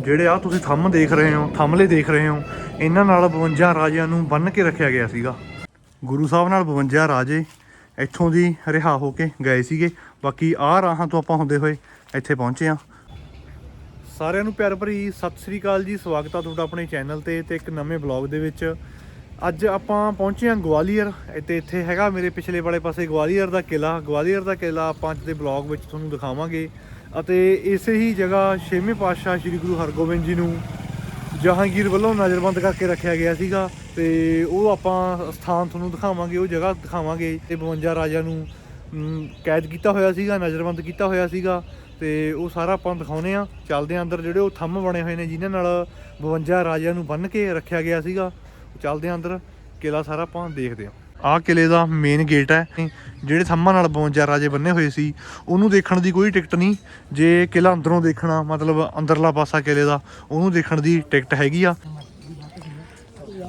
ਜਿਹੜੇ ਆ ਤੁਸੀਂ ਥੰਮ ਦੇਖ ਰਹੇ ਹੋ, ਥੰਮਲੇ ਦੇਖ ਰਹੇ ਹੋ, ਇਹਨਾਂ ਨਾਲ 52 ਰਾਜਿਆਂ ਨੂੰ ਬੰਨ੍ਹ ਕੇ ਰੱਖਿਆ ਗਿਆ ਸੀਗਾ। ਗੁਰੂ ਸਾਹਿਬ ਨਾਲ 52 ਰਾਜੇ ਇੱਥੋਂ ਦੀ ਰਿਹਾ ਹੋ ਕੇ ਗਏ ਸੀਗੇ। ਬਾਕੀ ਆਹ ਰਾਹਾਂ ਤੋਂ ਆਪਾਂ ਹੁੰਦੇ ਹੋਏ ਇੱਥੇ ਪਹੁੰਚੇ ਆ ਸਾਰਿਆਂ ਨੂੰ ਪਿਆਰ ਭਰੀ ਸਤਿ ਸ੍ਰੀ ਅਕਾਲ ਜੀ, ਸਵਾਗਤ ਆ ਤੁਹਾਡਾ ਆਪਣੇ ਚੈਨਲ ਤੇ ਤੇ ਇੱਕ ਨਵੇਂ ਬਲੌਗ ਦੇ ਵਿੱਚ। ਅੱਜ ਆਪਾਂ ਪਹੁੰਚੇ ਹਾਂ ਗਵਾਲੀਅਰ ਤੇ ਇੱਥੇ ਹੈਗਾ ਮੇਰੇ ਪਿਛਲੇ ਵਾਲੇ ਪਾਸੇ ਗਵਾਲੀਅਰ ਦਾ ਕਿਲਾ ਗਵਾਲੀਅਰ ਦਾ ਕਿਲਾ ਆਪਾਂ ਅੱਜ ਦੇ ਬਲੌਗ ਵਿੱਚ ਤੁਹਾਨੂੰ ਦਿਖਾਵਾਂਗੇ। ਅਤੇ ਇਸੇ ਹੀ ਜਗ੍ਹਾ ਛੇਵੇਂ ਪਾਤਸ਼ਾਹ ਸ੍ਰੀ ਗੁਰੂ ਹਰਗੋਬਿੰਦ ਜੀ ਨੂੰ ਜਹਾਂਗੀਰ ਵੱਲੋਂ ਨਜ਼ਰਬੰਦ ਕਰਕੇ ਰੱਖਿਆ ਗਿਆ ਸੀਗਾ ਤੇ ਉਹ ਆਪਾਂ ਸਥਾਨ ਤੁਹਾਨੂੰ ਦਿਖਾਵਾਂਗੇ, ਉਹ ਜਗ੍ਹਾ ਦਿਖਾਵਾਂਗੇ ਤੇ 52 ਰਾਜਿਆਂ ਨੂੰ ਕੈਦ ਕੀਤਾ ਹੋਇਆ ਸੀਗਾ, ਨਜ਼ਰਬੰਦ ਕੀਤਾ ਹੋਇਆ ਸੀਗਾ ਤੇ ਉਹ ਸਾਰਾ ਆਪਾਂ ਦਿਖਾਉਨੇ ਆ ਚੱਲਦੇ ਆ ਅੰਦਰ ਜਿਹੜੇ ਉਹ ਥੰਮ ਬਣੇ ਹੋਏ ਨੇ, ਜਿਨ੍ਹਾਂ ਨਾਲ 52 ਰਾਜਿਆਂ ਨੂੰ ਬੰਨ੍ਹ ਕੇ ਰੱਖਿਆ ਗਿਆ ਸੀਗਾ। ਚੱਲਦੇ ਆ ਅੰਦਰ ਕਿਲਾ ਸਾਰਾ ਆਪਾਂ ਦੇਖਦੇ ਆ ਆਹ ਕਿਲੇ ਦਾ ਮੇਨ ਗੇਟ ਹੈ। ਜਿਹੜੇ ਥੰਮਾਂ ਨਾਲ 52 ਰਾਜੇ ਬੰਨੇ ਹੋਏ ਸੀ, ਉਹਨੂੰ ਦੇਖਣ ਦੀ ਕੋਈ ਟਿਕਟ ਨਹੀਂ। ਜੇ ਕਿਲਾ ਅੰਦਰੋਂ ਦੇਖਣਾ, ਮਤਲਬ ਅੰਦਰਲਾ ਪਾਸਾ ਕਿਲੇ ਦਾ, ਉਹਨੂੰ ਦੇਖਣ ਦੀ ਟਿਕਟ ਹੈਗੀ ਆ।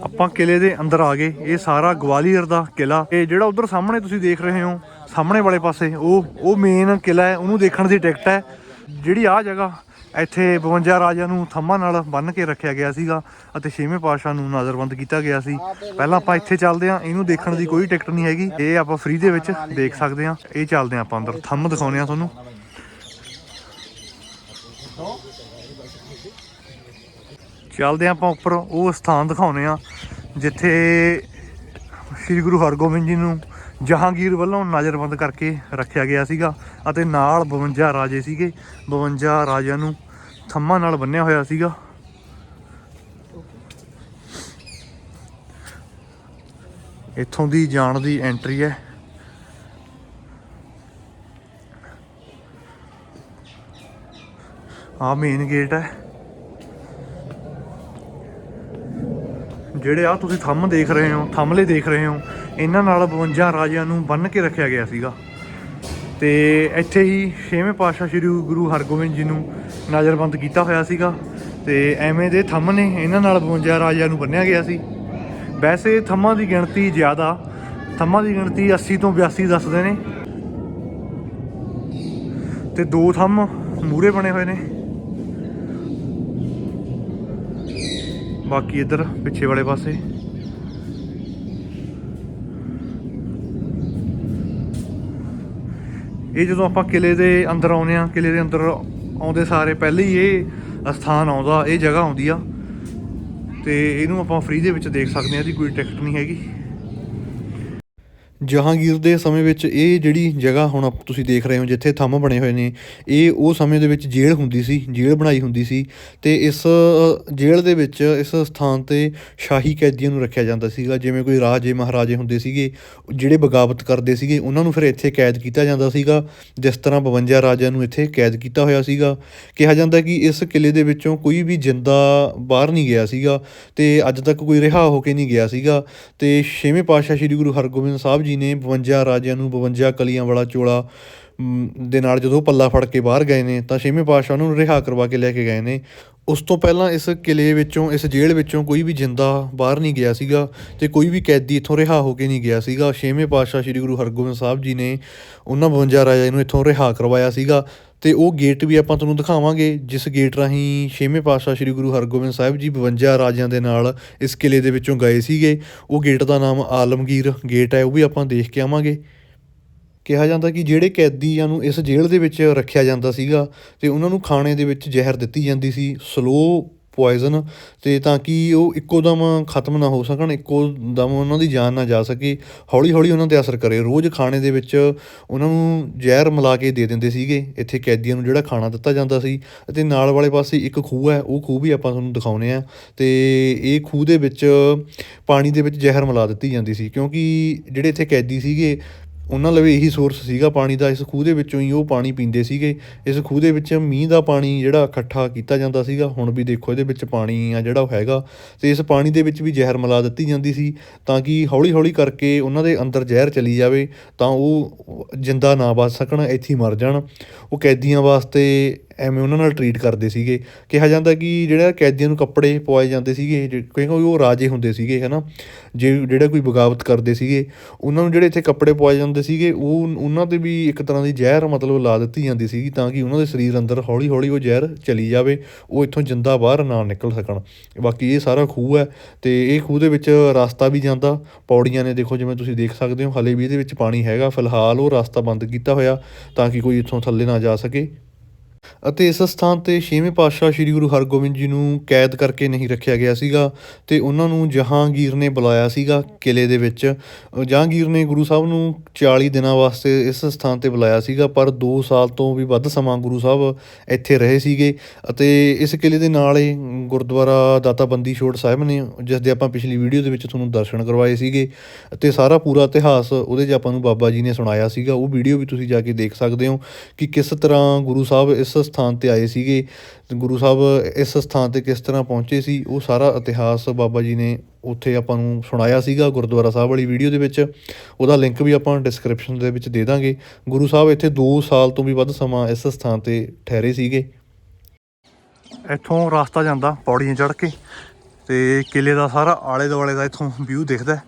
ਆਪਾਂ ਕਿਲੇ ਦੇ ਅੰਦਰ ਆ ਗਏ। ਇਹ ਸਾਰਾ ਗਵਾਲੀਅਰ ਦਾ ਕਿਲਾ। ਇਹ ਜਿਹੜਾ ਉਧਰ ਸਾਹਮਣੇ ਤੁਸੀਂ ਦੇਖ ਰਹੇ ਹੋ, ਸਾਹਮਣੇ ਵਾਲੇ ਪਾਸੇ, ਉਹ ਉਹ ਮੇਨ ਕਿਲਾ ਹੈ। ਉਹਨੂੰ ਦੇਖਣ ਦੀ ਟਿਕਟ ਹੈ। ਜਿਹੜੀ ਆ ਜਗ੍ਹਾ ਇੱਥੇ 52 ਰਾਜਿਆਂ ਨੂੰ ਥੰਮਾਂ ਨਾਲ ਬੰਨ੍ਹ ਕੇ ਰੱਖਿਆ ਗਿਆ ਸੀਗਾ ਅਤੇ ਛੇਵੇਂ ਪਾਤਸ਼ਾਹ ਨੂੰ ਨਜ਼ਰਬੰਦ ਕੀਤਾ ਗਿਆ ਸੀ। ਪਹਿਲਾਂ ਆਪਾਂ ਇੱਥੇ ਚੱਲਦੇ ਹਾਂ, ਇਹਨੂੰ ਦੇਖਣ ਦੀ ਕੋਈ ਟਿਕਟ ਨਹੀਂ ਹੈਗੀ। ਇਹ ਆਪਾਂ ਫ੍ਰੀ ਦੇ ਵਿੱਚ ਦੇਖ ਸਕਦੇ ਹਾਂ। ਇਹ ਚੱਲਦੇ ਹਾਂ ਆਪਾਂ ਅੰਦਰ। ਥੰਮ ਦਿਖਾਉਂਦੇ ਹਾਂ ਤੁਹਾਨੂੰ। ਚੱਲਦੇ ਹਾਂ ਆਪਾਂ ਉੱਪਰ। ਉਹ ਸਥਾਨ ਦਿਖਾਉਂਦੇ ਆ ਜਿੱਥੇ ਸ੍ਰੀ ਗੁਰੂ ਹਰਗੋਬਿੰਦ ਜੀ ਨੂੰ ਜਹਾਂਗੀਰ ਵੱਲੋਂ ਨਜ਼ਰਬੰਦ ਕਰਕੇ ਰੱਖਿਆ ਗਿਆ ਸੀਗਾ ਅਤੇ ਨਾਲ 52 ਰਾਜੇ ਸੀਗੇ। 52 ਰਾਜਿਆਂ ਨੂੰ ਥੰਮਾਂ ਨਾਲ ਬੰਨਿਆ ਹੋਇਆ ਸੀਗਾ। ਇੱਥੋਂ ਦੀ ਜਾਣ ਦੀ ਐਂਟਰੀ ਹੈ। ਆ ਮੇਨ ਗੇਟ ਹੈ। ਜਿਹੜੇ ਆ ਤੁਸੀਂ ਥੰਮ ਦੇਖ ਰਹੇ ਹੋ ਥੰਮਲੇ ਦੇਖ ਰਹੇ ਹੋ ਇਹਨਾਂ ਨਾਲ 52 ਰਾਜਿਆਂ ਨੂੰ ਬੰਨ੍ਹ ਕੇ ਰੱਖਿਆ ਗਿਆ ਸੀਗਾ। ਤੇ ਇੱਥੇ ਹੀ ਛੇਵੇਂ ਪਾਤਸ਼ਾਹ ਸ੍ਰੀ ਗੁਰੂ ਹਰਗੋਬਿੰਦ ਜੀ ਨੂੰ ਨਜ਼ਰਬੰਦ ਕੀਤਾ ਹੋਇਆ ਸੀਗਾ ਤੇ ਐਵੇਂ ਦੇ ਥੰਮ ਨੇ ਇਹਨਾਂ ਨਾਲ 52 ਰਾਜਿਆਂ ਨੂੰ ਬੰਨਿਆ ਗਿਆ ਸੀ। ਵੈਸੇ ਥੰਮਾਂ ਦੀ ਗਿਣਤੀ ਜ਼ਿਆਦਾ, ਥੰਮਾਂ ਦੀ ਗਿਣਤੀ 80 ਤੋਂ 82 ਦੱਸਦੇ ਨੇ। ਤੇ ਦੋ ਥੰਮ ਮੂਰੇ ਬਣੇ ਹੋਏ ਨੇ। ਬਾਕੀ ਇੱਧਰ ਪਿੱਛੇ ਵਾਲੇ ਪਾਸੇ। ਇਹ ਜਦੋਂ ਆਪਾਂ ਕਿਲੇ ਦੇ ਅੰਦਰ ਆਉਂਦੇ ਆ ਕਿਲੇ ਦੇ ਅੰਦਰ ਆਉਂਦੇ ਸਾਰੇ ਪਹਿਲੇ ਹੀ ਇਹ ਸਥਾਨ ਆਉਂਦਾ, ਇਹ ਜਗ੍ਹਾ ਆਉਂਦੀ ਆ। ਤੇ ਇਹਨੂੰ ਆਪਾਂ ਫ੍ਰੀ ਦੇ ਵਿੱਚ ਦੇਖ ਸਕਦੇ ਆ ਇਹਦੀ ਕੋਈ ਟਿਕਟ ਨਹੀਂ ਹੈਗੀ। ਜਹਾਂਗੀਰ ਦੇ ਸਮੇਂ ਵਿੱਚ ਇਹ ਜਿਹੜੀ ਜਗ੍ਹਾ ਹੁਣ ਆਪ- ਤੁਸੀਂ ਦੇਖ ਰਹੇ ਹੋ, ਜਿੱਥੇ ਥੰਮ ਬਣੇ ਹੋਏ ਨੇ, ਇਹ ਉਹ ਸਮੇਂ ਦੇ ਵਿੱਚ ਜੇਲ੍ਹ ਹੁੰਦੀ ਸੀ, ਜੇਲ੍ਹ ਬਣਾਈ ਹੁੰਦੀ ਸੀ ਤੇ ਇਸ ਜੇਲ੍ਹ ਦੇ ਵਿੱਚ ਇਸ ਸਥਾਨ ਤੇ ਸ਼ਾਹੀ ਕੈਦੀਆਂ ਨੂੰ ਰੱਖਿਆ ਜਾਂਦਾ ਸੀਗਾ, ਜਿਵੇਂ ਕੋਈ ਰਾਜੇ ਮਹਾਰਾਜੇ ਹੁੰਦੇ ਸੀਗੇ, ਜਿਹੜੇ ਬਗਾਵਤ ਕਰਦੇ ਸੀਗੇ, ਉਹਨਾਂ ਨੂੰ ਫਿਰ ਇੱਥੇ ਕੈਦ ਕੀਤਾ ਜਾਂਦਾ ਸੀਗਾ, ਜਿਸ ਤਰ੍ਹਾਂ 52 ਰਾਜਿਆਂ ਨੂੰ ਇੱਥੇ ਕੈਦ ਕੀਤਾ ਹੋਇਆ ਸੀਗਾ। ਕਿਹਾ ਜਾਂਦਾ ਕਿ ਇਸ ਕਿਲੇ ਦੇ ਵਿੱਚੋਂ ਕੋਈ ਵੀ ਜਿੰਦਾ ਬਾਹਰ ਨਹੀਂ ਗਿਆ ਸੀਗਾ ਤੇ ਅੱਜ ਤੱਕ ਕੋਈ ਰਿਹਾ ਹੋ ਕੇ ਨਹੀਂ ਗਿਆ ਸੀਗਾ ਤੇ ਛੇਵੇਂ ਪਾਤਸ਼ਾਹ ਸ੍ਰੀ ਗੁਰੂ ਹਰਗੋਬਿੰਦ ਸਾਹਿਬ ਜੀ ਨੇ 52 ਰਾਜਿਆਂ ਨੂੰ 52 ਕਲੀਆਂ ਵਾਲਾ ਚੋਲਾ ਦੇ ਨਾਲ ਜਦੋਂ ਪੱਲਾ ਫੜ ਕੇ ਬਾਹਰ ਗਏ ਨੇ, ਤਾਂ ਛੇਵੇਂ ਪਾਤਸ਼ਾਹ ਨੂੰ ਰਿਹਾ ਕਰਵਾ ਕੇ ਲੈ ਕੇ ਗਏ ਨੇ। ਉਸ ਤੋਂ ਪਹਿਲਾਂ ਇਸ ਕਿਲੇ ਵਿੱਚੋਂ, ਇਸ ਜੇਲ੍ਹ ਵਿੱਚੋਂ ਕੋਈ ਵੀ ਜਿੰਦਾ ਬਾਹਰ ਨਹੀਂ ਗਿਆ ਸੀਗਾ ਤੇ ਕੋਈ ਵੀ ਕੈਦੀ ਇੱਥੋਂ ਰਿਹਾ ਹੋ ਕੇ ਨਹੀਂ ਗਿਆ ਸੀਗਾ। ਛੇਵੇਂ ਪਾਤਸ਼ਾਹ ਸ੍ਰੀ ਗੁਰੂ ਹਰਗੋਬਿੰਦ ਸਾਹਿਬ ਜੀ ਨੇ ਉਹਨਾਂ 52 ਰਾਜਿਆਂ ਨੂੰ ਇੱਥੋਂ ਰਿਹਾ ਕਰਵਾਇਆ ਸੀਗਾ। ਤੇ ਉਹ ਗੇਟ ਵੀ ਆਪਾਂ ਤੁਹਾਨੂੰ ਦਿਖਾਵਾਂਗੇ, ਜਿਸ ਗੇਟ ਰਾਹੀਂ ਛੇਵੇਂ ਪਾਤਸ਼ਾਹ ਸ੍ਰੀ ਗੁਰੂ ਹਰਗੋਬਿੰਦ ਸਾਹਿਬ ਜੀ 52 ਰਾਜਿਆਂ ਦੇ ਨਾਲ ਇਸ ਕਿਲੇ ਦੇ ਵਿੱਚੋਂ ਗਏ ਸੀਗੇ। ਉਹ ਗੇਟ ਦਾ ਨਾਮ ਆਲਮਗੀਰ ਗੇਟ ਹੈ, ਉਹ ਵੀ ਆਪਾਂ ਦੇਖ ਕੇ ਆਵਾਂਗੇ। ਕਿਹਾ ਜਾਂਦਾ ਕਿ ਜਿਹੜੇ ਕੈਦੀਆਂ ਨੂੰ ਇਸ ਜੇਲ੍ਹ ਦੇ ਵਿੱਚ ਰੱਖਿਆ ਜਾਂਦਾ ਸੀਗਾ ਤੇ ਉਹਨਾਂ ਨੂੰ ਖਾਣੇ ਦੇ ਵਿੱਚ ਜ਼ਹਿਰ ਦਿੱਤੀ ਜਾਂਦੀ ਸੀ। ਸਲੋ ਪੋਇਜ਼ਨ ਅਤੇ ਤਾਂ ਕਿ ਉਹ ਇੱਕੋ ਦਮ ਖਤਮ ਨਾ ਹੋ ਸਕਣ, ਇੱਕੋ ਦਮ ਉਹਨਾਂ ਦੀ ਜਾਨ ਨਾ ਜਾ ਸਕੇ। ਹੌਲੀ ਹੌਲੀ ਉਹਨਾਂ ਤੇ ਅਸਰ ਕਰੇ। ਰੋਜ਼ ਖਾਣੇ ਦੇ ਵਿੱਚ ਉਹਨਾਂ ਨੂੰ ਜ਼ਹਿਰ ਮਿਲਾ ਕੇ ਦੇ ਦਿੰਦੇ ਸੀਗੇ। ਇੱਥੇ ਕੈਦੀਆਂ ਨੂੰ ਜਿਹੜਾ ਖਾਣਾ ਦਿੱਤਾ ਜਾਂਦਾ ਸੀ ਅਤੇ ਨਾਲ ਵਾਲੇ ਪਾਸੇ ਇੱਕ ਖੂਹ ਹੈ, ਉਹ ਖੂਹ ਵੀ ਆਪਾਂ ਤੁਹਾਨੂੰ ਦਿਖਾਉਨੇ ਆ। ਤੇ ਇਹ ਖੂਹ ਦੇ ਵਿੱਚ ਪਾਣੀ ਦੇ ਵਿੱਚ ਜ਼ਹਿਰ ਮਿਲਾ ਦਿੱਤੀ ਜਾਂਦੀ ਸੀ ਕਿਉਂਕਿ ਜਿਹੜੇ ਇੱਥੇ ਕੈਦੀ ਸੀਗੇ ਉਹਨਾਂ ਲਵੇ ਇਹੀ ਸੋਰਸ ਸੀਗਾ ਪਾਣੀ ਦਾ, ਇਸ ਖੂਹ ਦੇ ਵਿੱਚੋਂ ਹੀ ਉਹ ਪਾਣੀ ਪੀਂਦੇ ਸੀਗੇ। ਇਸ ਖੂਹ ਦੇ ਵਿੱਚ ਮੀਂਹ ਦਾ ਪਾਣੀ ਜਿਹੜਾ ਇਕੱਠਾ ਕੀਤਾ ਜਾਂਦਾ ਸੀਗਾ। ਹੁਣ ਵੀ ਦੇਖੋ ਇਹਦੇ ਵਿੱਚ ਪਾਣੀ ਆ ਜਿਹੜਾ ਉਹ ਹੈਗਾ। ਤੇ ਇਸ ਪਾਣੀ ਦੇ ਵਿੱਚ ਵੀ ਜ਼ਹਿਰ ਮਿਲਾ ਦਿੱਤੀ ਜਾਂਦੀ ਸੀ ਤਾਂ ਕਿ ਹੌਲੀ ਹੌਲੀ ਕਰਕੇ ਉਹਨਾਂ ਦੇ ਅੰਦਰ ਜ਼ਹਿਰ ਚਲੀ ਜਾਵੇ ਤਾਂ ਉਹ ਜਿੰਦਾ ਨਾ ਬਚ ਸਕਣ, ਇੱਥੇ ਮਰ ਜਾਣ। ਉਹ ਕੈਦੀਆਂ ਵਾਸਤੇ ਐਵੇਂ ਉਹਨਾਂ ਨਾਲ ਟਰੀਟ ਕਰਦੇ ਸੀਗੇ। ਕਿਹਾ ਜਾਂਦਾ ਕਿ ਜਿਹੜਾ ਕੈਦੀਆਂ ਨੂੰ ਕੱਪੜੇ ਪਵਾਏ ਜਾਂਦੇ ਸੀਗੇ, ਜੇ- ਕਿਉਂਕਿ ਉਹ ਰਾਜੇ ਹੁੰਦੇ ਸੀਗੇ, ਹਨਾ? ਜੇ ਜਿਹੜਾ ਕੋਈ ਬਗਾਵਤ ਕਰਦੇ ਸੀਗੇ, ਉਹਨਾਂ ਨੂੰ ਜਿਹੜੇ ਇੱਥੇ ਕੱਪੜੇ ਪਵਾਏ ਜਾਂਦੇ ਸੀਗੇ, ਉਹ ਉਹਨਾਂ ਤੇ ਵੀ ਇੱਕ ਤਰ੍ਹਾਂ ਦੀ ਜ਼ਹਿਰ ਮਤਲਬ ਲਾ ਦਿੱਤੀ ਜਾਂਦੀ ਸੀਗੀ ਤਾਂ ਕਿ ਉਹਨਾਂ ਦੇ ਸਰੀਰ ਅੰਦਰ ਹੌਲੀ ਹੌਲੀ ਉਹ ਜ਼ਹਿਰ ਚਲੀ ਜਾਵੇ, ਉਹ ਇੱਥੋਂ ਜਿੰਦਾ ਬਾਹਰ ਨਾ ਨਿਕਲ ਸਕਣ। ਬਾਕੀ ਇਹ ਸਾਰਾ ਖੂਹ ਹੈ ਤੇ ਇਹ ਖੂਹ ਦੇ ਵਿੱਚ ਰਸਤਾ ਵੀ ਜਾਂਦਾ। ਪੌੜੀਆਂ ਨੇ ਦੇਖੋ ਜਿਵੇਂ ਤੁਸੀਂ ਦੇਖ ਸਕਦੇ ਹੋ, ਹਲੇ ਵੀ ਇਹਦੇ ਵਿੱਚ ਪਾਣੀ ਹੈਗਾ। ਫਿਲਹਾਲ ਉਹ ਰਸਤਾ ਬੰਦ ਕੀਤਾ ਹੋਇਆ ਤਾਂ ਕਿ ਕੋਈ ਇੱਥੋਂ ਥੱਲੇ ਨਾ ਜਾ ਸਕੇ। ਅਤੇ ਇਸ ਸਥਾਨ ਤੇ ਛੇਵੇਂ ਪਾਤਸ਼ਾਹ ਸ੍ਰੀ ਗੁਰੂ ਹਰਗੋਬਿੰਦ ਜੀ ਨੂੰ ਕੈਦ ਕਰਕੇ ਨਹੀਂ ਰੱਖਿਆ ਗਿਆ ਸੀਗਾ ਤੇ ਉਹਨਾਂ ਨੂੰ ਜਹਾਂਗੀਰ ਨੇ ਬੁਲਾਇਆ ਸੀਗਾ ਕਿਲੇ ਦੇ ਵਿੱਚ। ਜਹਾਂਗੀਰ ਨੇ ਗੁਰੂ ਸਾਹਿਬ ਨੂੰ 40 ਦਿਨਾਂ ਵਾਸਤੇ ਇਸ ਸਥਾਨ ਤੇ ਬੁਲਾਇਆ ਸੀਗਾ, ਪਰ 2 ਸਾਲ ਤੋਂ ਵੀ ਵੱਧ ਸਮਾਂ ਗੁਰੂ ਸਾਹਿਬ ਇੱਥੇ ਰਹੇ ਸੀਗੇ ਅਤੇ ਇਸ ਕਿਲੇ ਦੇ ਨਾਲ ਹੀ ਗੁਰਦੁਆਰਾ ਦਾਤਾ ਬੰਦੀ ਛੋੜ ਸਾਹਿਬ ਨੇ ਜਿਸ ਦੇ ਆਪਾਂ ਪਿਛਲੀ ਵੀਡੀਓ ਦੇ ਵਿੱਚ ਤੁਹਾਨੂੰ ਦਰਸ਼ਨ ਕਰਵਾਏ ਸੀਗੇ ਅਤੇ ਸਾਰਾ ਪੂਰਾ ਇਤਿਹਾਸ ਉਹਦੇ 'ਚ ਆਪਾਂ ਨੂੰ ਬਾਬਾ ਜੀ ਨੇ ਸੁਣਾਇਆ ਸੀਗਾ। ਉਹ ਵੀਡੀਓ ਵੀ ਤੁਸੀਂ ਜਾ ਕੇ ਦੇਖ ਸਕਦੇ ਹੋ ਕਿ ਕਿਸ ਤਰ੍ਹਾਂ ਗੁਰੂ ਸਾਹਿਬ ਇਸ ਸਥਾਨ ਤੇ ਆਏ ਸੀਗੇ। ਗੁਰੂ ਸਾਹਿਬ ਇਸ ਸਥਾਨ ਤੇ ਕਿਸ ਤਰ੍ਹਾਂ ਪਹੁੰਚੇ ਸੀ, ਉਹ ਸਾਰਾ ਇਤਿਹਾਸ ਬਾਬਾ ਜੀ ਨੇ ਉੱਥੇ ਆਪਾਂ ਨੂੰ ਸੁਣਾਇਆ ਸੀਗਾ ਗੁਰਦੁਆਰਾ ਸਾਹਿਬ ਵਾਲੀ ਵੀਡੀਓ ਦੇ ਵਿੱਚ। ਉਹਦਾ ਲਿੰਕ ਵੀ ਆਪਾਂ ਡਿਸਕ੍ਰਿਪਸ਼ਨ ਦੇ ਵਿੱਚ ਦੇ ਦਾਂਗੇ। ਗੁਰੂ ਸਾਹਿਬ ਇੱਥੇ 2 ਸਾਲ ਤੋਂ ਵੀ ਵੱਧ ਸਮਾਂ ਇਸ ਸਥਾਨ ਤੇ ਠਹਿਰੇ ਸੀਗੇ। ਇੱਥੋਂ ਰਸਤਾ ਜਾਂਦਾ ਪੌੜੀਆਂ ਚੜ੍ਹ ਕੇ ਤੇ ਕਿਲੇ ਦਾ ਸਾਰਾ ਆਲੇ ਦੁਆਲੇ ਦਾ ਇੱਥੋਂ ਵਿਊ ਦਿਖਦਾ।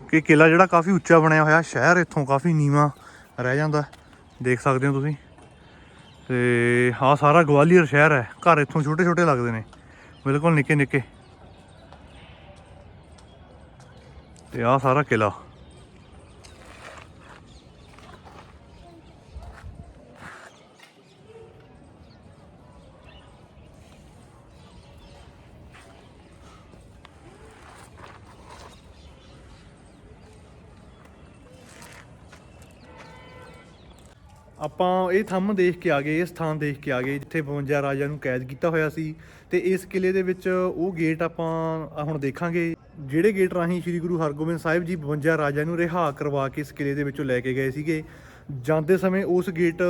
ਕਿ ਕਿਲਾ ਜਿਹੜਾ ਕਾਫੀ ਉੱਚਾ ਬਣਿਆ ਹੋਇਆ, ਸ਼ਹਿਰ ਇੱਥੋਂ ਕਾਫੀ ਨੀਵਾਂ ਰਹਿ ਜਾਂਦਾ। ਦੇਖ ਸਕਦੇ ਹੋ ਤੁਸੀਂ। ਤੇ ਆਹ ਸਾਰਾ ਗਵਾਲੀਅਰ ਸ਼ਹਿਰ ਹੈ। ਘਰ ਇੱਥੋਂ ਛੋਟੇ ਛੋਟੇ ਲੱਗਦੇ ਨੇ। ਬਿਲਕੁਲ ਨਿੱਕੇ ਨਿੱਕੇ। ਤੇ ਆਹ ਸਾਰਾ ਕਿਲਾ ਆਪਾਂ ਇਹ ਥੰਮ ਦੇਖ ਕੇ ਆ ਗਏ, ਇਹ ਸਥਾਨ ਦੇਖ ਕੇ ਆ ਗਏ, ਜਿੱਥੇ 52 ਰਾਜਾ ਨੂੰ ਕੈਦ ਕੀਤਾ ਹੋਇਆ ਸੀ। ਤੇ ਇਸ ਕਿਲੇ ਦੇ ਵਿੱਚ ਉਹ ਗੇਟ ਆਪਾਂ ਹੁਣ ਦੇਖਾਂਗੇ। ਜਿਹੜੇ ਗੇਟ ਰਾਹੀਂ ਸ੍ਰੀ ਗੁਰੂ ਹਰਗੋਬਿੰਦ ਸਾਹਿਬ ਜੀ 52 ਰਾਜਾ ਨੂੰ ਰਿਹਾ ਕਰਵਾ ਕੇ ਇਸ ਕਿਲੇ ਦੇ ਵਿੱਚੋਂ ਲੈ ਕੇ ਗਏ ਸੀਗੇ। ਜਾਂਦੇ ਸਮੇਂ ਉਸ ਗੇਟ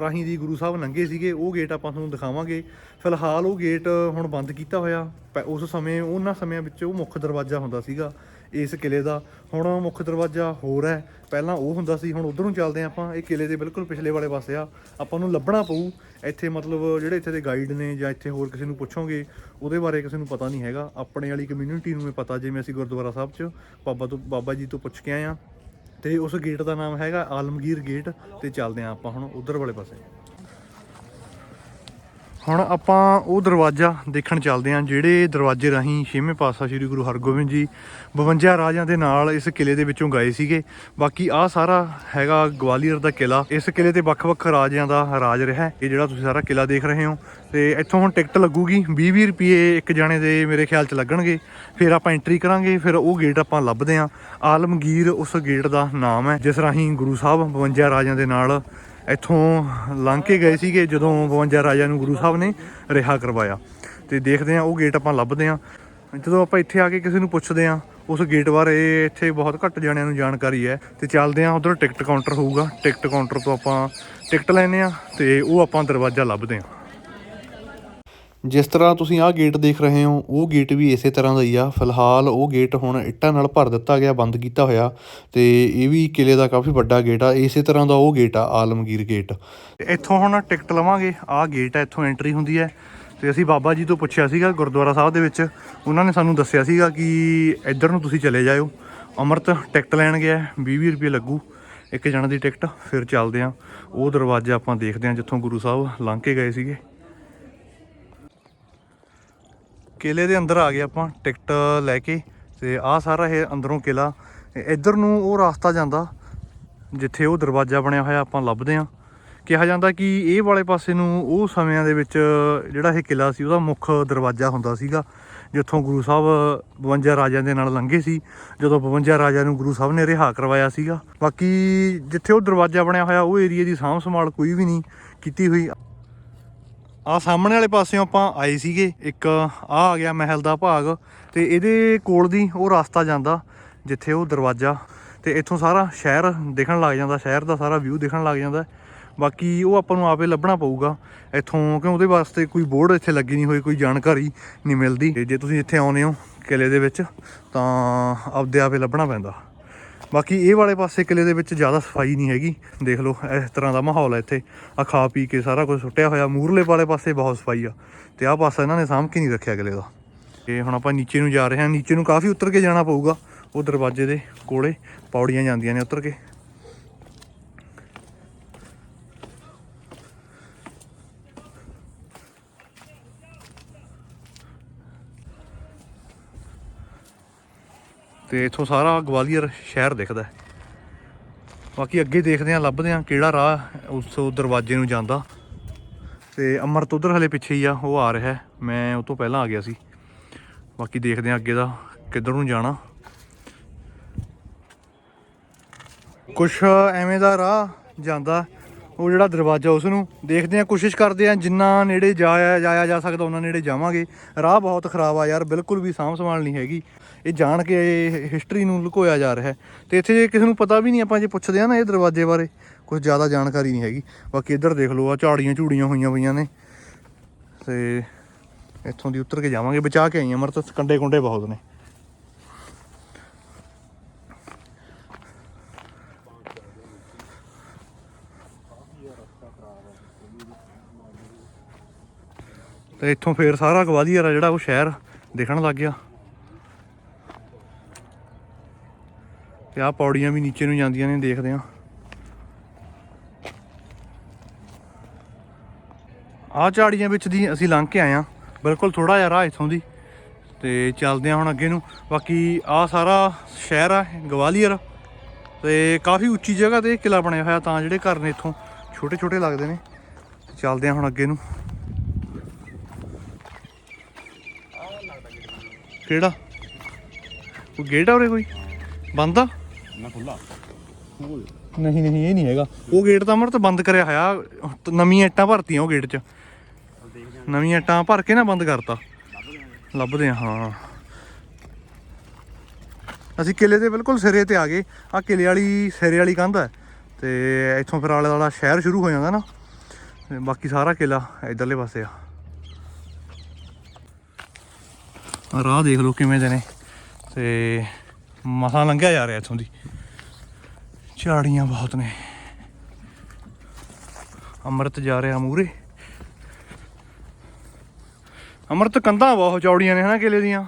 ਰਾਹੀਂ ਦੀ ਗੁਰੂ ਸਾਹਿਬ ਲੰਘੇ ਸੀਗੇ, ਉਹ ਗੇਟ ਆਪਾਂ ਤੁਹਾਨੂੰ ਦਿਖਾਵਾਂਗੇ। ਫਿਲਹਾਲ ਉਹ ਗੇਟ ਹੁਣ ਬੰਦ ਕੀਤਾ ਹੋਇਆ। ਪ- ਉਸ ਸਮੇਂ, ਉਹਨਾਂ ਸਮਿਆਂ ਵਿੱਚ ਉਹ ਮੁੱਖ ਦਰਵਾਜ਼ਾ ਹੁੰਦਾ ਸੀਗਾ। ਇਸ ਕਿਲੇ ਦਾ। ਹੁਣ ਮੁੱਖ ਦਰਵਾਜ਼ਾ ਹੋਰ ਹੈ। ਪਹਿਲਾਂ ਉਹ ਹੁੰਦਾ ਸੀ, ਹੁਣ ਉਧਰ ਨੂੰ ਚੱਲਦੇ ਹਾਂ ਆਪਾਂ। ਇਹ ਕਿਲੇ ਦੇ ਬਿਲਕੁਲ ਪਿਛਲੇ ਵਾਲੇ ਪਾਸੇ ਆ। ਆਪਾਂ ਨੂੰ ਲੱਭਣਾ ਪਊ। ਇੱਥੇ ਮਤਲਬ ਜਿਹੜੇ ਇੱਥੇ ਦੇ ਗਾਈਡ ਨੇ ਜਾਂ ਇੱਥੇ ਹੋਰ ਕਿਸੇ ਨੂੰ ਪੁੱਛੋਗੇ, ਉਹਦੇ ਬਾਰੇ ਕਿਸੇ ਨੂੰ ਪਤਾ ਨਹੀਂ ਹੈਗਾ। ਆਪਣੇ ਵਾਲੀ ਕਮਿਊਨਿਟੀ ਨੂੰ ਇਹ ਪਤਾ, ਜਿਵੇਂ ਅਸੀਂ ਗੁਰਦੁਆਰਾ ਸਾਹਿਬ 'ਚ ਬਾਬਾ ਤੋਂ, ਬਾਬਾ ਜੀ ਤੋਂ ਪੁੱਛ ਕੇ ਆਏ ਆ ਤੇ ਉਸ ਗੇਟ ਦਾ ਨਾਮ ਹੈਗਾ ਆਲਮਗੀਰ ਗੇਟ ਤੇ ਚੱਲਦੇ ਆ ਆਪਾਂ ਹੁਣ ਉਧਰ ਵਾਲੇ ਪਾਸੇ। ਹੁਣ ਆਪਾਂ ਉਹ ਦਰਵਾਜ਼ਾ ਦੇਖਣ ਚੱਲਦੇ ਹਾਂ, ਜਿਹੜੇ ਦਰਵਾਜ਼ੇ ਰਾਹੀਂ ਛੇਵੇਂ ਪਾਤਸ਼ਾਹ ਸ੍ਰੀ ਗੁਰੂ ਹਰਗੋਬਿੰਦ ਜੀ 52 ਰਾਜਿਆਂ ਦੇ ਨਾਲ ਇਸ ਕਿਲੇ ਦੇ ਵਿੱਚੋਂ ਗਏ ਸੀਗੇ। ਬਾਕੀ ਆਹ ਸਾਰਾ ਹੈਗਾ ਗਵਾਲੀਅਰ ਦਾ ਕਿਲਾ। ਇਸ ਕਿਲੇ ਤੇ ਵੱਖ-ਵੱਖ ਰਾਜਿਆਂ ਦਾ ਰਾਜ ਰਿਹਾ। ਇਹ ਜਿਹੜਾ ਤੁਸੀਂ ਸਾਰਾ ਕਿਲਾ ਦੇਖ ਰਹੇ ਹੋ। ਤੇ ਇੱਥੋਂ ਹੁਣ ਟਿਕਟ ਲੱਗੂਗੀ। 20-20 ਰੁਪਏ ਇੱਕ ਜਾਣੇ ਦੇ ਮੇਰੇ ਖਿਆਲ 'ਚ ਲੱਗਣਗੇ। ਫਿਰ ਆਪਾਂ ਐਂਟਰੀ ਕਰਾਂਗੇ। ਫਿਰ ਉਹ ਗੇਟ ਆਪਾਂ ਲੱਭਦੇ ਹਾਂ। ਆਲਮਗੀਰ ਉਸ ਗੇਟ ਦਾ ਨਾਮ ਹੈ, ਜਿਸ ਰਾਹੀਂ ਗੁਰੂ ਸਾਹਿਬ 52 ਰਾਜਿਆਂ ਦੇ ਨਾਲ ਇੱਥੋਂ ਲੰਘ ਕੇ ਗਏ ਸੀਗੇ ਜਦੋਂ 52 ਰਾਜਾ ਨੂੰ ਗੁਰੂ ਸਾਹਿਬ ਨੇ ਰਿਹਾ ਕਰਵਾਇਆ। ਤੇ ਦੇਖਦੇ ਆ ਉਹ ਗੇਟ ਆਪਾਂ ਲੱਭਦੇ ਆ ਜਦੋਂ ਆਪਾਂ ਇੱਥੇ ਆ ਕੇ ਕਿਸੇ ਨੂੰ ਪੁੱਛਦੇ ਆ ਉਸ ਗੇਟ ਬਾਰੇ ਇੱਥੇ ਬਹੁਤ ਘੱਟ ਜਾਣਿਆਂ ਨੂੰ ਜਾਣਕਾਰੀ ਹੈ। ਤੇ ਚੱਲਦੇ ਆ ਉਧਰ ਟਿਕਟ ਕਾਊਂਟਰ ਹੋਊਗਾ। ਟਿਕਟ ਕਾਊਂਟਰ ਤੋਂ ਆਪਾਂ ਟਿਕਟ ਲੈਨੇ ਆ ਤੇ ਉਹ ਆਪਾਂ ਦਰਵਾਜ਼ਾ ਲੱਭਦੇ ਆ ਜਿਸ ਤਰ੍ਹਾਂ ਤੁਸੀਂ ਆਹ ਗੇਟ ਦੇਖ ਰਹੇ ਹੋ, ਉਹ ਗੇਟ ਵੀ ਇਸੇ ਤਰ੍ਹਾਂ ਦਾ ਹੀ ਆ। ਫਿਲਹਾਲ ਉਹ ਗੇਟ ਹੁਣ ਇੱਟਾਂ ਨਾਲ ਭਰ ਦਿੱਤਾ ਗਿਆ, ਬੰਦ ਕੀਤਾ ਹੋਇਆ ਤੇ ਇਹ ਵੀ ਕਿਲੇ ਦਾ ਕਾਫੀ ਵੱਡਾ ਗੇਟ ਆ। ਇਸੇ ਤਰ੍ਹਾਂ ਦਾ ਉਹ ਗੇਟ ਆ, ਆਲਮਗੀਰ ਗੇਟ ਇੱਥੋਂ ਹੁਣ ਟਿਕਟ ਲਵਾਂਗੇ। ਆਹ ਗੇਟ ਆ, ਇੱਥੋਂ ਐਂਟਰੀ ਹੁੰਦੀ ਹੈ। ਤੇ ਅਸੀਂ ਬਾਬਾ ਜੀ ਤੋਂ ਪੁੱਛਿਆ ਸੀਗਾ ਗੁਰਦੁਆਰਾ ਸਾਹਿਬ ਦੇ ਵਿੱਚ। ਉਹਨਾਂ ਨੇ ਸਾਨੂੰ ਦੱਸਿਆ ਸੀਗਾ ਕਿ ਇੱਧਰ ਨੂੰ ਤੁਸੀਂ ਚਲੇ ਜਾਇਓ। ਅਮਰਤ ਟਿਕਟ ਲੈਣ ਗਿਆ 20 ਰੁਪਏ ਲੱਗੂ। ਇੱਕ ਜਣੇ ਦੀ ਟਿਕਟ ਫਿਰ ਚੱਲਦੇ ਆ ਉਹ ਦਰਵਾਜ਼ਾ ਆਪਾਂ ਦੇਖਦੇ ਆ ਜਿੱਥੋਂ ਗੁਰੂ ਸਾਹਿਬ ਲੰਘ ਕੇ ਗਏ ਸੀਗੇ। ਕਿਲੇ ਦੇ ਅੰਦਰ ਆ ਗਏ ਆਪਾਂ, ਟਿਕਟ ਲੈ ਕੇ ਤੇ ਆਹ ਸਾਰਾ ਇਹ ਅੰਦਰੋਂ ਕਿਲਾ। ਇੱਧਰ ਨੂੰ ਉਹ ਰਸਤਾ ਜਾਂਦਾ, ਜਿੱਥੇ ਉਹ ਦਰਵਾਜ਼ਾ ਬਣਿਆ ਹੋਇਆ ਆਪਾਂ ਲੱਭਦੇ ਹਾਂ। ਕਿਹਾ ਜਾਂਦਾ ਕਿ ਇਹ ਵਾਲੇ ਪਾਸੇ ਨੂੰ ਉਹ ਸਮਿਆਂ ਦੇ ਵਿੱਚ ਜਿਹੜਾ ਇਹ ਕਿਲਾ ਸੀ, ਉਹਦਾ ਮੁੱਖ ਦਰਵਾਜ਼ਾ ਹੁੰਦਾ ਸੀਗਾ, ਜਿੱਥੋਂ ਗੁਰੂ ਸਾਹਿਬ 52 ਰਾਜਿਆਂ ਦੇ ਨਾਲ ਲੰਘੇ ਸੀ, ਜਦੋਂ 52 ਰਾਜਿਆਂ ਨੂੰ ਗੁਰੂ ਸਾਹਿਬ ਨੇ ਰਿਹਾ ਕਰਵਾਇਆ ਸੀਗਾ। ਬਾਕੀ ਜਿੱਥੇ ਉਹ ਦਰਵਾਜ਼ਾ ਬਣਿਆ ਹੋਇਆ, ਉਹ ਏਰੀਆ ਦੀ ਸਾਂਭ ਸੰਭਾਲ ਕੋਈ ਵੀ ਨਹੀਂ ਕੀਤੀ ਹੋਈ। ਆ ਸਾਹਮਣੇ ਵਾਲੇ ਪਾਸਿਓਂ ਆਪਾਂ ਆਏ ਸੀਗੇ, ਇੱਕ ਆ ਆ ਗਿਆ ਮਹਿਲ ਦਾ ਭਾਗ ਤੇ ਇਹਦੇ ਕੋਲ ਦੀ ਉਹ ਰਸਤਾ ਜਾਂਦਾ, ਜਿੱਥੇ ਉਹ ਦਰਵਾਜ਼ਾ ਤੇ ਇੱਥੋਂ ਸਾਰਾ ਸ਼ਹਿਰ ਦਿਖਣ ਲੱਗ ਜਾਂਦਾ, ਸ਼ਹਿਰ ਦਾ ਸਾਰਾ ਵਿਊ ਦਿਖਣ ਲੱਗ ਜਾਂਦਾ। ਬਾਕੀ ਉਹ ਆਪਾਂ ਨੂੰ ਆਪੇ ਲੱਭਣਾ ਪਊਗਾ। ਇੱਥੋਂ ਕਿ ਉਹਦੇ ਵਾਸਤੇ ਕੋਈ ਬੋਰਡ ਇੱਥੇ ਲੱਗੀ ਨਹੀਂ ਹੋਈ, ਕੋਈ ਜਾਣਕਾਰੀ ਨਹੀਂ ਮਿਲਦੀ। ਤੇ ਜੇ ਤੁਸੀਂ ਇੱਥੇ ਆਉਨੇ ਹੋ ਕਿਲੇ ਦੇ ਵਿੱਚ, ਤਾਂ ਆਪਦੇ ਆਪੇ ਲੱਭਣਾ ਪੈਂਦਾ। ਬਾਕੀ ਇਹ ਵਾਲੇ ਪਾਸੇ ਕਿਲੇ ਦੇ ਵਿੱਚ ਜ਼ਿਆਦਾ ਸਫ਼ਾਈ ਨਹੀਂ ਹੈਗੀ। ਦੇਖ ਲਓ, ਇਸ ਤਰ੍ਹਾਂ ਦਾ ਮਾਹੌਲ ਹੈ ਇੱਥੇ। ਆ ਖਾ ਪੀ ਕੇ ਸਾਰਾ ਕੁਝ ਸੁੱਟਿਆ ਹੋਇਆ। ਮੂਰਲੇ ਵਾਲੇ ਪਾਸੇ ਬਹੁਤ ਸਫ਼ਾਈ ਆ। ਤੇ ਆਹ ਪਾਸਾ ਇਹਨਾਂ ਨੇ ਸਾਂਭ ਕੇ ਨਹੀਂ ਰੱਖਿਆ ਕਿਲੇ ਦਾ। ਤੇ ਹੁਣ ਆਪਾਂ ਨੀਚੇ ਨੂੰ ਜਾ ਰਹੇ ਹਾਂ। ਨੀਚੇ ਨੂੰ ਕਾਫੀ ਉਤਰ ਕੇ ਜਾਣਾ ਪਊਗਾ। ਉਹ ਦਰਵਾਜ਼ੇ ਦੇ ਕੋਲੇ ਪੌੜੀਆਂ ਜਾਂਦੀਆਂ ਨੇ ਉਤਰ ਕੇ। ਤੇ ਇੱਥੋਂ ਸਾਰਾ ਗਵਾਲੀਅਰ ਸ਼ਹਿਰ ਦਿਖਦਾ ਬਾਕੀ ਅੱਗੇ ਦੇਖਦੇ ਹਾਂ, ਲੱਭਦੇ ਹਾਂ ਕਿਹੜਾ ਰਾਹ ਉਸ ਦਰਵਾਜ਼ੇ ਨੂੰ ਜਾਂਦਾ। ਤੇ ਅਮਰਤ ਉਧਰ ਹਲੇ ਪਿੱਛੇ ਹੀ ਆ, ਉਹ ਆ ਰਿਹਾ ਮੈਂ ਉਹ ਤੋਂ ਪਹਿਲਾਂ ਆ ਗਿਆ ਸੀ। ਬਾਕੀ ਦੇਖਦੇ ਹਾਂ ਅੱਗੇ ਦਾ ਕਿੱਧਰ ਨੂੰ ਜਾਣਾ। ਕੁਛ ਐਵੇਂ ਦਾ ਰਾਹ ਜਾਂਦਾ, ਉਹ ਜਿਹੜਾ ਦਰਵਾਜ਼ਾ ਉਸ ਨੂੰ ਦੇਖਦੇ ਆ ਕੋਸ਼ਿਸ਼ ਕਰਦੇ ਆ ਜਿੰਨਾ ਨੇੜੇ ਜਾਇਆ ਜਾਇਆ ਜਾ ਸਕਦਾ, ਉਹਨਾਂ ਨੇੜੇ ਜਾਵਾਂਗੇ। ਰਾਹ ਬਹੁਤ ਖਰਾਬ ਆ ਯਾਰ, ਬਿਲਕੁਲ ਵੀ ਸਾਂਭ ਸੰਭਾਲ ਨਹੀਂ ਹੈਗੀ। ਇਹ ਜਾਣ ਕੇ ਹਿਸਟਰੀ ਨੂੰ ਲੁਕੋਇਆ ਜਾ ਰਿਹਾ ਹੈ। ਤੇ ਇੱਥੇ ਜੇ ਕਿਸੇ ਨੂੰ ਪਤਾ ਵੀ ਨਹੀਂ, ਆਪਾਂ ਜੇ ਪੁੱਛਦੇ ਆ ਨਾ ਇਹ ਦਰਵਾਜ਼ੇ ਬਾਰੇ ਕੁਝ ਜ਼ਿਆਦਾ ਜਾਣਕਾਰੀ ਨਹੀਂ ਹੈਗੀ। ਬਾਕੀ ਇੱਧਰ ਦੇਖ ਲਓ ਆ ਝਾੜੀਆਂ ਝੂੜੀਆਂ ਹੋਈਆਂ ਪਈਆਂ ਨੇ। ਤੇ ਇੱਥੋਂ ਦੀ ਉੱਤਰ ਕੇ ਜਾਵਾਂਗੇ, ਬਚਾ ਕੇ ਆਈਆਂ ਮਰਤ ਕੰਡੇ ਕੁੰਡੇ ਬਹੁਤ ਨੇ। ਤੇ ਇੱਥੋਂ ਫੇਰ ਸਾਰਾ ਗਵਾਲੀਅਰ ਆ ਜਿਹੜਾ ਉਹ ਸ਼ਹਿਰ ਦਿਖਣ ਲੱਗ ਗਿਆ। ਤੇ ਆਹ ਪੌੜੀਆਂ ਵੀ ਨੀਚੇ ਨੂੰ ਜਾਂਦੀਆਂ ਨੇ, ਦੇਖਦੇ ਆ ਆਹ ਝਾੜੀਆਂ ਵਿੱਚ ਦੀ ਅਸੀਂ ਲੰਘ ਕੇ ਆਏ ਆ ਬਿਲਕੁਲ ਥੋੜਾ ਜਿਹਾ ਰਾਹ ਇੱਥੋਂ ਦੀ। ਤੇ ਚੱਲਦੇ ਆ ਹੁਣ ਅੱਗੇ ਨੂੰ। ਬਾਕੀ ਆਹ ਸਾਰਾ ਸ਼ਹਿਰ ਆ, ਗਵਾਲੀਅਰ। ਤੇ ਕਾਫੀ ਉੱਚੀ ਜਗ੍ਹਾ ਤੇ ਇਹ ਕਿਲਾ ਬਣਿਆ ਹੋਇਆ, ਤਾਂ ਜਿਹੜੇ ਘਰ ਨੇ ਇੱਥੋਂ ਛੋਟੇ ਛੋਟੇ ਲੱਗਦੇ ਨੇ। ਚੱਲਦੇ ਆ ਹੁਣ ਅੱਗੇ ਨੂੰ। ਕਿਹੜਾ? ਉਹ ਗੇਟ ਆ ਉਰੇ ਕੋਈ? ਬੰਦ ਆ? ਨਾ ਖੁੱਲਾ। ਨਹੀਂ ਨਹੀਂ ਇਹ ਨਹੀਂ ਹੈਗਾ। ਉਹ ਗੇਟ ਤਾਂ ਅਮਰ ਤਾਂ ਬੰਦ ਕਰਿਆ ਹੋਇਆ। ਨਵੀਆਂ ਇੱਟਾਂ ਭਰਤੀਆਂ ਉਹ ਗੇਟ 'ਚ। ਨਵੀਆਂ ਇੱਟਾਂ ਭਰ ਕੇ ਨਾ ਬੰਦ ਕਰਤਾ। ਲੱਭਦੇ ਆ ਹਾਂ। ਅਸੀਂ ਕਿਲੇ ਦੇ ਬਿਲਕੁਲ ਸਿਰੇ ਤੇ ਆ ਗਏ। ਆ ਕਿਲੇ ਵਾਲੀ ਸਿਰੇ ਵਾਲੀ ਕੰਧ ਹੈ। ਤੇ ਇੱਥੋਂ ਫਿਰ ਆਲੇ ਵਾਲਾ ਸ਼ਹਿਰ ਸ਼ੁਰੂ ਹੋ ਜਾਂਦਾ ਨਾ। ਤੇ ਬਾਕੀ ਸਾਰਾ ਕਿਲਾ ਇਧਰਲੇ ਪਾਸੇ ਆ। ਰਾਹ ਦੇਖ ਲਓ ਕਿਵੇਂ ਦੇ ਨੇ ਤੇ ਮਸਾਂ ਲੰਘਿਆ ਜਾ ਰਿਹਾ ਇੱਥੋਂ ਦੀ। ਝਾੜੀਆਂ ਬਹੁਤ ਨੇ। ਅੰਮ੍ਰਿਤ ਜਾ ਰਿਹਾ ਮੂਰੇ ਅੰਮ੍ਰਿਤ ਕੰਧਾਂ ਬਹੁਤ ਚੌੜੀਆਂ ਨੇ ਹਨਾ ਕਿਲੇ ਦੀਆਂ।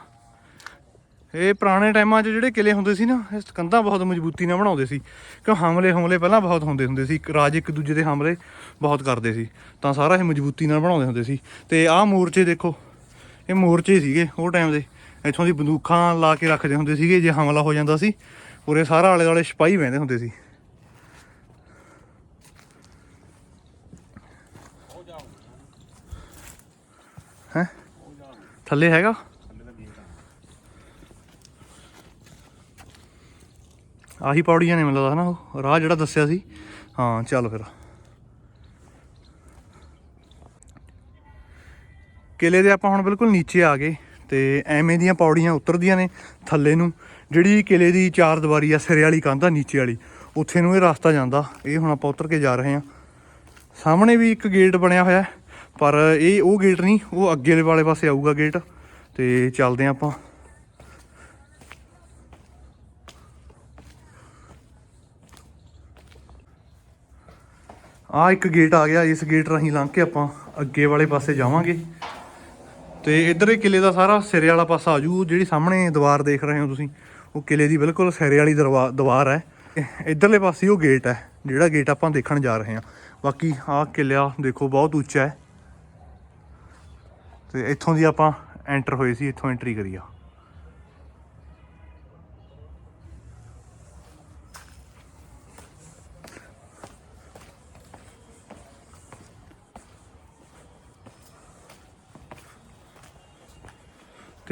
ਇਹ ਪੁਰਾਣੇ ਟਾਈਮਾਂ 'ਚ ਜਿਹੜੇ ਕਿਲੇ ਹੁੰਦੇ ਸੀ ਨਾ, ਇਹ ਕੰਧਾਂ ਬਹੁਤ ਮਜ਼ਬੂਤੀ ਨਾਲ ਬਣਾਉਂਦੇ ਸੀ। ਕਿਉਂ ਹਮਲੇ ਹਮਲੇ ਪਹਿਲਾਂ ਬਹੁਤ ਹੁੰਦੇ ਹੁੰਦੇ ਸੀ, ਇੱਕ ਰਾਜ ਇੱਕ ਦੂਜੇ ਦੇ ਹਮਲੇ ਬਹੁਤ ਕਰਦੇ ਸੀ। ਤਾਂ ਸਾਰਾ ਇਹ ਮਜ਼ਬੂਤੀ ਨਾਲ ਬਣਾਉਂਦੇ ਹੁੰਦੇ ਸੀ। ਤੇ ਆਹ ਮੋਰਚੇ ਦੇਖੋ, ਇਹ ਮੋਰਚੇ ਸੀਗੇ ਉਹ ਟਾਈਮ ਦੇ। ਇੱਥੋਂ ਦੀ ਬੰਦੂਕਾਂ ਲਾ ਕੇ ਰੱਖਦੇ ਹੁੰਦੇ ਸੀਗੇ, ਜੇ ਹਮਲਾ ਹੋ ਜਾਂਦਾ ਸੀ। ਉਰੇ ਸਾਰਾ ਆਲੇ ਦੁਆਲੇ ਸਿਪਾਹੀ ਬਹਿੰਦੇ ਹੁੰਦੇ ਸੀ। ਹੈ? ਥੱਲੇ ਹੈਗਾ? ਆਹੀ ਪੌੜੀਆਂ ਨੇ ਮੈਨੂੰ ਲੱਗਦਾ ਨਾ ਉਹ। ਰਾਹ ਜਿਹੜਾ ਦੱਸਿਆ ਸੀ। ਹਾਂ, ਚੱਲ ਫਿਰ। ਕਿਲੇ ਦੇ ਆਪਾਂ ਹੁਣ ਬਿਲਕੁਲ ਨੀਚੇ ਆ ਗਏ। ਤੇ ਐਵੇਂ ਦੀਆਂ ਪੌੜੀਆਂ ਉਤਰਦੀਆਂ ਨੇ ਥੱਲੇ ਨੂੰ, ਜਿਹੜੀ ਕਿਲੇ ਦੀ ਚਾਰ ਦੀਵਾਰੀ ਆ, ਸਿਰੇ ਵਾਲੀ ਕੰਧ ਆ, ਨੀਚੇ ਵਾਲੀ, ਉੱਥੇ ਨੂੰ ਇਹ ਰਸਤਾ ਜਾਂਦਾ। ਇਹ ਹੁਣ ਆਪਾਂ ਉਤਰ ਕੇ ਜਾ ਰਹੇ ਹਾਂ। ਸਾਹਮਣੇ ਵੀ ਇੱਕ ਗੇਟ ਬਣਿਆ ਹੋਇਆ ਪਰ ਇਹ ਉਹ ਗੇਟ ਨਹੀਂ, ਉਹ ਅੱਗੇ ਵਾਲੇ ਪਾਸੇ ਆਊਗਾ ਗੇਟ, ਤੇ ਚੱਲਦੇ ਹਾਂ ਆਪਾਂ। ਆ ਇੱਕ ਗੇਟ ਆ ਗਿਆ, ਇਸ ਗੇਟ ਰਾਹੀਂ ਲੰਘ ਕੇ ਆਪਾਂ ਅੱਗੇ ਵਾਲੇ ਪਾਸੇ ਜਾਵਾਂਗੇ। ਤੇ ਇੱਧਰ ਇਹ ਕਿਲੇ ਦਾ ਸਾਰਾ ਸਿਰੇ ਵਾਲਾ ਪਾਸਾ ਆ ਜੂ। ਜਿਹੜੀ ਸਾਹਮਣੇ ਦੀਵਾਰ ਦੇਖ ਰਹੇ ਹੋ ਤੁਸੀਂ, ਉਹ ਕਿਲੇ ਦੀ ਬਿਲਕੁਲ ਸਿਰੇ ਵਾਲੀ ਦਰਵਾ- ਦੀਵਾਰ ਹੈ। ਇੱਧਰਲੇ ਪਾਸੇ ਉਹ ਗੇਟ ਹੈ, ਜਿਹੜਾ ਗੇਟ ਆਪਾਂ ਦੇਖਣ ਜਾ ਰਹੇ ਹਾਂ। ਬਾਕੀ ਆਹ ਕਿਲਾ ਦੇਖੋ, ਬਹੁਤ ਉੱਚਾ ਹੈ। ਤੇ ਇੱਥੋਂ ਦੀ ਆਪਾਂ ਐਂਟਰ ਹੋਏ ਸੀ, ਇੱਥੋਂ ਐਂਟਰੀ ਕਰੀ ਆ।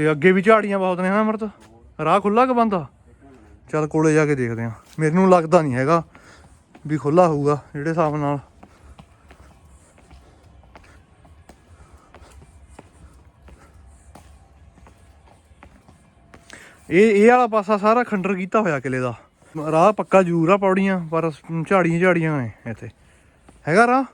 ਤੇ ਅੱਗੇ ਵੀ ਝਾੜੀਆਂ ਬਹੁਤ ਨੇ ਨਾ ਅਮਰਤ? ਰਾਹ ਖੁੱਲਾ ਕਿ ਬੰਦਾ ਚੱਲ ਕੋਲੇ ਜਾ ਕੇ ਦੇਖਦੇ ਆ ਮੈਨੂੰ ਲੱਗਦਾ ਨਹੀਂ ਹੈਗਾ ਵੀ ਖੁੱਲਾ ਹੋਊਗਾ ਜਿਹੜੇ ਹਿਸਾਬ ਨਾਲ। ਇਹ ਇਹ ਵਾਲਾ ਪਾਸਾ ਸਾਰਾ ਖੰਡਰ ਕੀਤਾ ਹੋਇਆ ਕਿਲੇ ਦਾ। ਰਾਹ ਪੱਕਾ ਜ਼ਰੂਰ ਆ ਪੌੜੀਆਂ, ਪਰ ਝਾੜੀਆਂ ਝਾੜੀਆਂ ਨੇ ਇੱਥੇ। ਹੈਗਾ ਰਾਹ?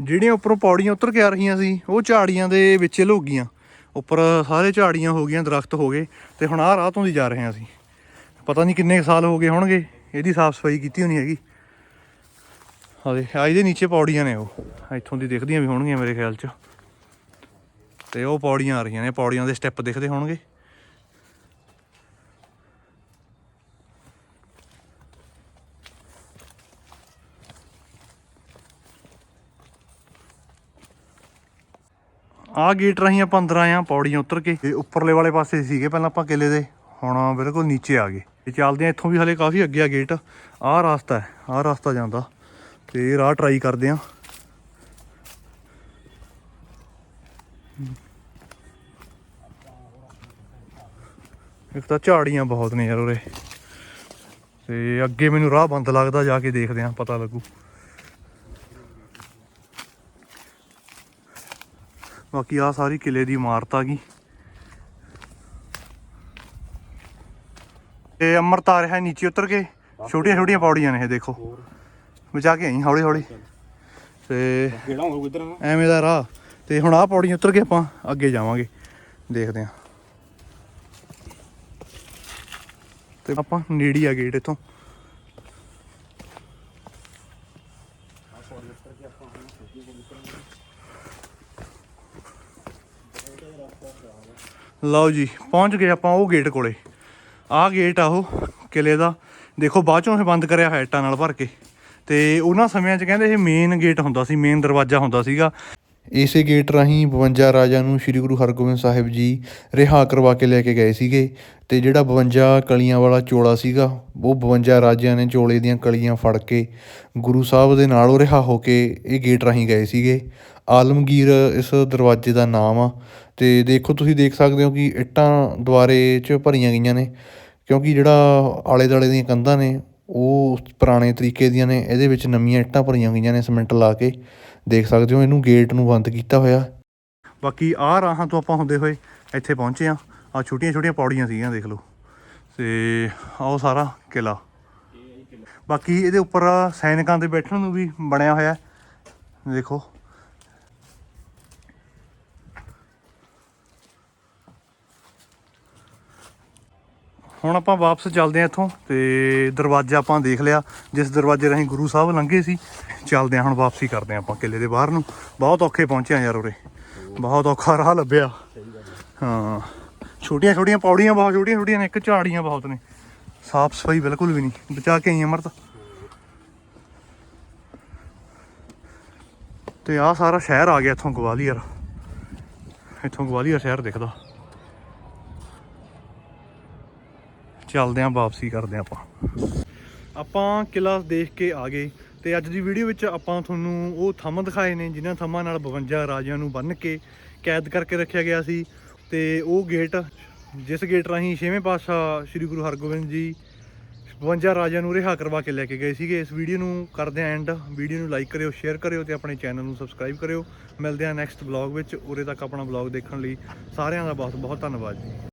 ਜਿਹੜੀਆਂ ਉੱਪਰੋਂ ਪੌੜੀਆਂ ਉਤਰ ਕੇ ਆ ਰਹੀਆਂ ਸੀ, ਉਹ ਝਾੜੀਆਂ ਦੇ ਵਿੱਚ ਲੁਕ ਗਈਆਂ। ਉੱਪਰ ਸਾਰੇ ਝਾੜੀਆਂ ਹੋ ਗਈਆਂ, ਦਰਖਤ ਹੋ ਗਏ ਤੇ ਹੁਣ ਆਹ ਰਾਹ ਤੋਂ ਦੀ ਜਾ ਰਹੇ ਹਾਂ ਅਸੀਂ। ਪਤਾ ਨਹੀਂ ਕਿੰਨੇ ਕੁ ਸਾਲ ਹੋ ਗਏ ਹੋਣਗੇ, ਇਹਦੀ ਸਾਫ਼ ਸਫ਼ਾਈ ਕੀਤੀ ਹੋਣੀ ਹੈਗੀ। ਹਾਲੇ ਆ ਇਹਦੇ ਨੀਚੇ ਪੌੜੀਆਂ ਨੇ ਉਹ। ਇੱਥੋਂ ਦੀ ਦਿਖਦੀਆਂ ਵੀ ਹੋਣਗੀਆਂ ਮੇਰੇ ਖਿਆਲ 'ਚ। ਤੇ ਉਹ ਪੌੜੀਆਂ ਆ ਰਹੀਆਂ ਨੇ, ਪੌੜੀਆਂ ਦੇ ਸਟੈਪ ਦਿਖਦੇ ਹੋਣਗੇ। ਆਹ ਗੇਟ ਰਾਹੀਂ ਆਪਾਂ ਅੰਦਰ ਆਏ ਆ ਪੌੜੀਆਂ ਉਤਰ ਕੇ। ਤੇ ਉੱਪਰਲੇ ਵਾਲੇ ਪਾਸੇ ਸੀਗੇ ਪਹਿਲਾਂ ਆਪਾਂ ਕਿਲੇ ਦੇ, ਹੁਣ ਬਿਲਕੁਲ ਨੀਚੇ ਆ ਗਏ। ਤੇ ਚੱਲਦੇ ਆ, ਇੱਥੋਂ ਵੀ ਹਲੇ ਕਾਫੀ ਅੱਗੇ ਆ ਗੇਟ। ਆਹ ਰਸਤਾ ਹੈ, ਆਹ ਰਸਤਾ ਜਾਂਦਾ। ਤੇ ਰਾਹ ਟਰਾਈ ਕਰਦੇ ਆ ਇੱਕ ਤਾਂ ਝਾੜੀਆਂ ਬਹੁਤ ਨੇ ਯਾਰ ਉਰੇ। ਤੇ ਅੱਗੇ ਮੈਨੂੰ ਰਾਹ ਬੰਦ ਲੱਗਦਾ, ਜਾ ਕੇ ਦੇਖਦੇ ਆ ਪਤਾ ਲੱਗੂ। ਬਾਕੀ ਆ ਸਾਰੀ ਕਿਲੇ ਦੀ ਇਮਾਰਤ ਆ ਗਈ। ਇਹ ਅਮਰਤ ਆ ਰਿਹਾ ਨੀਚੇ ਉਤਰ ਕੇ। ਛੋਟੀਆਂ ਛੋਟੀਆਂ ਪੌੜੀਆਂ ਨੇ ਇਹ ਦੇਖੋ। ਬਚਾ ਕੇ ਆਈ ਹੌਲੀ ਹੌਲੀ। ਤੇ ਕਿਹੜਾ ਹੋਊ ਇਧਰ ਐਵੇਂ ਦਾ ਰਾਹ। ਤੇ ਹੁਣ ਆਹ ਪੌੜੀਆਂ ਉਤਰ ਕੇ ਆਪਾਂ ਅੱਗੇ ਜਾਵਾਂਗੇ। ਦੇਖਦੇ ਆਂ ਤੇ ਆਪਾਂ ਨੇੜੀ ਆ ਗੇਟ ਇਥੋਂ। ਲਓ ਜੀ, ਪਹੁੰਚ ਗਏ ਆਪਾਂ ਉਹ ਗੇਟ ਕੋਲੇ। ਆਹ ਗੇਟ ਆ ਉਹ ਕਿਲੇ ਦਾ। ਦੇਖੋ, ਬਾਅਦ ਚੋਂ ਇਹ ਬੰਦ ਕਰਿਆ ਹੋਇਆ ਇੱਟਾਂ ਨਾਲ ਭਰ ਕੇ। ਤੇ ਉਹਨਾਂ ਸਮਿਆਂ 'ਚ ਕਹਿੰਦੇ ਇਹ ਮੇਨ ਗੇਟ ਹੁੰਦਾ ਸੀ ਮੇਨ ਦਰਵਾਜ਼ਾ ਹੁੰਦਾ ਸੀਗਾ। ਇਸੇ ਗੇਟ ਰਾਹੀਂ 52 ਰਾਜਾ ਨੂੰ ਸ੍ਰੀ ਗੁਰੂ ਹਰਗੋਬਿੰਦ ਸਾਹਿਬ ਜੀ ਰਿਹਾ ਕਰਵਾ ਕੇ ਲੈ ਕੇ ਗਏ ਸੀਗੇ। ਤੇ ਜਿਹੜਾ 52 ਕਲੀਆਂ ਵਾਲਾ ਚੋਲਾ ਸੀਗਾ, ਉਹ 52 ਰਾਜਿਆਂ ਨੇ ਚੋਲੇ ਦੀਆਂ ਕਲੀਆਂ ਫੜ ਕੇ ਗੁਰੂ ਸਾਹਿਬ ਦੇ ਨਾਲ ਉਹ ਰਿਹਾ ਹੋ ਕੇ ਇਹ ਗੇਟ ਰਾਹੀਂ ਗਏ ਸੀਗੇ। ਆਲਮਗੀਰ ਇਸ ਦਰਵਾਜ਼ੇ ਦਾ ਨਾਮ ਆ। ਅਤੇ ਦੇਖੋ ਤੁਸੀਂ ਦੇਖ ਸਕਦੇ ਹੋ ਕਿ ਇੱਟਾਂ ਦੁਆਰੇ 'ਚ ਭਰੀਆਂ ਗਈਆਂ ਨੇ, ਕਿਉਂਕਿ ਜਿਹੜਾ ਆਲੇ ਦੁਆਲੇ ਦੀਆਂ ਕੰਧਾਂ ਨੇ, ਉਹ ਪੁਰਾਣੇ ਤਰੀਕੇ ਦੀਆਂ ਨੇ, ਇਹਦੇ ਵਿੱਚ ਨਵੀਆਂ ਇੱਟਾਂ ਭਰੀਆਂ ਗਈਆਂ ਨੇ ਸੀਮੈਂਟ ਲਾ ਕੇ। ਦੇਖ ਸਕਦੇ ਹੋ ਇਹਨੂੰ ਗੇਟ ਨੂੰ ਬੰਦ ਕੀਤਾ ਹੋਇਆ। ਬਾਕੀ ਆਹ ਰਾਹਾਂ ਤੋਂ ਆਪਾਂ ਹੁੰਦੇ ਹੋਏ ਇੱਥੇ ਪਹੁੰਚੇ ਆ ਆ ਛੋਟੀਆਂ ਛੋਟੀਆਂ ਪੌੜੀਆਂ ਸੀਗੀਆਂ, ਦੇਖ ਲਓ। ਤੇ ਆਹ ਸਾਰਾ ਕਿਲਾ। ਬਾਕੀ ਇਹਦੇ ਉੱਪਰ ਸੈਨਿਕਾਂ ਦੇ ਬੈਠਣ ਨੂੰ ਵੀ ਬਣਿਆ ਹੋਇਆ ਦੇਖੋ। ਹੁਣ ਆਪਾਂ ਵਾਪਸ ਚੱਲਦੇ ਆ ਇੱਥੋਂ ਤੇ ਦਰਵਾਜ਼ਾ ਆਪਾਂ ਦੇਖ ਲਿਆ, ਜਿਸ ਦਰਵਾਜ਼ੇ ਰਾਹੀਂ ਗੁਰੂ ਸਾਹਿਬ ਲੰਘੇ ਸੀ। ਚੱਲਦੇ ਆ ਹੁਣ ਵਾਪਸੀ ਕਰਦੇ ਆ ਆਪਾਂ ਕਿਲੇ ਦੇ ਬਾਹਰ ਨੂੰ। ਬਹੁਤ ਔਖੇ ਪਹੁੰਚੇ ਆ ਯਾਰ ਉਰੇ। ਬਹੁਤ ਔਖਾ ਰਾਹ ਲੱਭਿਆ। ਹਾਂ, ਛੋਟੀਆਂ ਛੋਟੀਆਂ ਪੌੜੀਆਂ ਬਹੁਤ, ਛੋਟੀਆਂ ਛੋਟੀਆਂ ਨੇ, ਇੱਕ ਝਾੜੀਆਂ ਬਹੁਤ ਨੇ। ਸਾਫ਼ ਸਫ਼ਾਈ ਬਿਲਕੁਲ ਵੀ ਨਹੀਂ, ਬਚਾ ਕੇ ਆਈ ਅਮਰਤ। ਤੇ ਆ ਸਾਰਾ ਸ਼ਹਿਰ ਆ ਗਿਆ ਇੱਥੋਂ ਗਵਾਲੀਅਰ। ਇੱਥੋਂ ਗਵਾਲੀਅਰ ਸ਼ਹਿਰ ਦਿਖਦਾ। ਚੱਲਦੇ ਆਂ, ਵਾਪਸੀ ਕਰਦੇ ਆਂ ਆਪਾਂ। ਆਪਾਂ ਕਿਲਾ ਦੇਖ ਕੇ ਆ ਗਏ ਤੇ ਅੱਜ ਦੀ ਵੀਡੀਓ ਵਿੱਚ ਆਪਾਂ ਤੁਹਾਨੂੰ ਉਹ ਥੰਮ ਦਿਖਾਏ ਨੇ, ਜਿਨ੍ਹਾਂ ਥੰਮਾਂ ਨਾਲ 52 ਰਾਜਿਆਂ ਨੂੰ ਬੰਨ੍ਹ ਕੇ ਕੈਦ ਕਰਕੇ ਰੱਖਿਆ ਗਿਆ ਸੀ ਤੇ ਉਹ ਗੇਟ, ਜਿਸ ਗੇਟ ਰਾਹੀਂ ਛੇਵੇਂ ਪਾਤਸ਼ਾਹ ਸ੍ਰੀ ਗੁਰੂ ਹਰਗੋਬਿੰਦ ਜੀ 52 ਰਾਜਿਆਂ ਨੂੰ ਰਿਹਾ ਕਰਵਾ ਕੇ ਲੈ ਕੇ ਗਏ ਸੀਗੇ। ਇਸ ਵੀਡੀਓ ਨੂੰ ਕਰਦੇ ਆਂ ਐਂਡ ਵੀਡੀਓ ਨੂੰ ਲਾਈਕ ਕਰਿਓ ਸ਼ੇਅਰ ਕਰਿਓ ਤੇ ਆਪਣੇ ਚੈਨਲ ਨੂੰ ਸਬਸਕ੍ਰਾਈਬ ਕਰਿਓ। ਮਿਲਦੇ ਆਂ ਨੈਕਸਟ ਬਲੌਗ ਵਿੱਚ। ਉਰੇ ਤੱਕ ਆਪਣਾ ਬਲੌਗ ਦੇਖਣ ਲਈ ਸਾਰਿਆਂ ਦਾ ਬਹੁਤ ਬਹੁਤ ਧੰਨਵਾਦ ਜੀ।